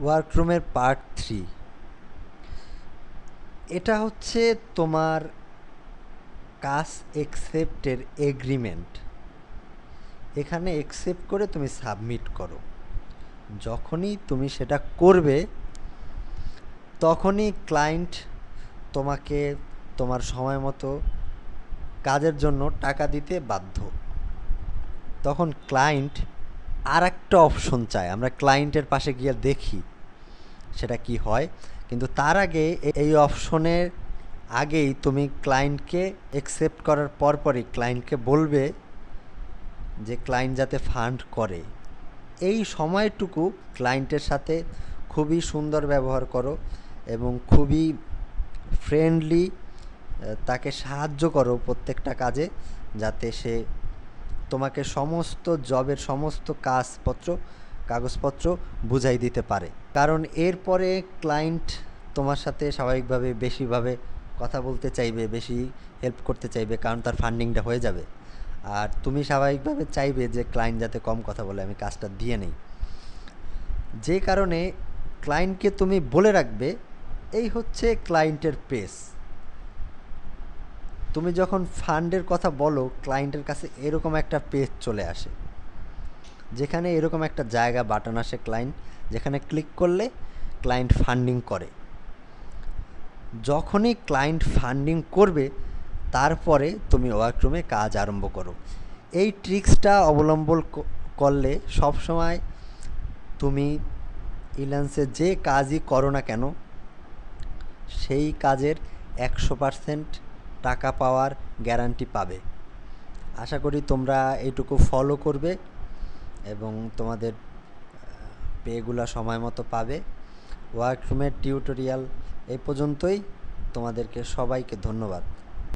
ওয়ার্করুমের part three. এটা হচ্ছে তোমার কাজ একসেপ্টের এগ্রিমেন্ট এখানে একসেপ্ট করে তুমি সাবমিট করো। যখনই তুমি সেটা করবে, তখনই ক্লায়েন্ট তোমাকে তোমার সময় মতো কাজের জন্য টাকা দিতে বাধ্য। তখন ক্লায়েন্ট আর একটা অপশন চাই। আমরা ক্লায়েন্টের পাশে গিয়ে দেখি সেটা কি হয়। কিন্তু তার আগে এই অপশনের আগেই তুমি ক্লায়েন্টকে অ্যাকসেপ্ট করার পরপরই ক্লায়েন্টকে বলবে যে ক্লায়েন্ট যাতে ফান্ড করে। এই সময়টুকু ক্লায়েন্টের সাথে খুবই সুন্দর ব্যবহার করো এবং খুবই ফ্রেন্ডলি তাকে সাহায্য করো প্রত্যেকটা কাজে যাতে সে তোমাকে সমস্ত জবের সমস্ত কাজপত্র, কাগজপত্র বুঝাই দিতে পারে। কারণ এরপরে ক্লায়েন্ট তোমার সাথে স্বাভাবিকভাবে বেশিভাবে কথা বলতে চাইবে, বেশি হেল্প করতে চাইবে, কারণ তার ফান্ডিংটা হয়ে যাবে। আর তুমি স্বাভাবিকভাবে চাইবে যে ক্লায়েন্ট যাতে কম কথা বলে, আমি কাজটা দিয়ে নেই। যে কারণে ক্লায়েন্টকে তুমি বলে রাখবে, এই হচ্ছে ক্লায়েন্টের পেস তুমি যখন ফান্ডের কথা বলো, ক্লায়েন্টের কাছে এরকম একটা পেজ চলে আসে। যেখানে এরকম একটা জায়গা বাটন আসে ক্লায়েন্ট, যেখানে ক্লিক করলে ক্লায়েন্ট ফান্ডিং করে। যখনই ক্লায়েন্ট ফান্ডিং করবে, তারপরে তুমি ওয়ার্করুমে কাজ আরম্ভ করো। এই ট্রিক্সটা অবলম্বন করলে সবসময় তুমি ইলান্সে যে কাজই করো না কেন, সেই কাজের একশো পারসেন্ট টাকা পাওয়ার গ্যারান্টি পাবে। আশা করি তোমরা এইটুকু ফলো করবে এবং তোমাদের পেগুলো সময় মতো পাবে। ওয়ার্করুমের টিউটোরিয়াল এই পর্যন্তই। তোমাদেরকে সবাইকে ধন্যবাদ।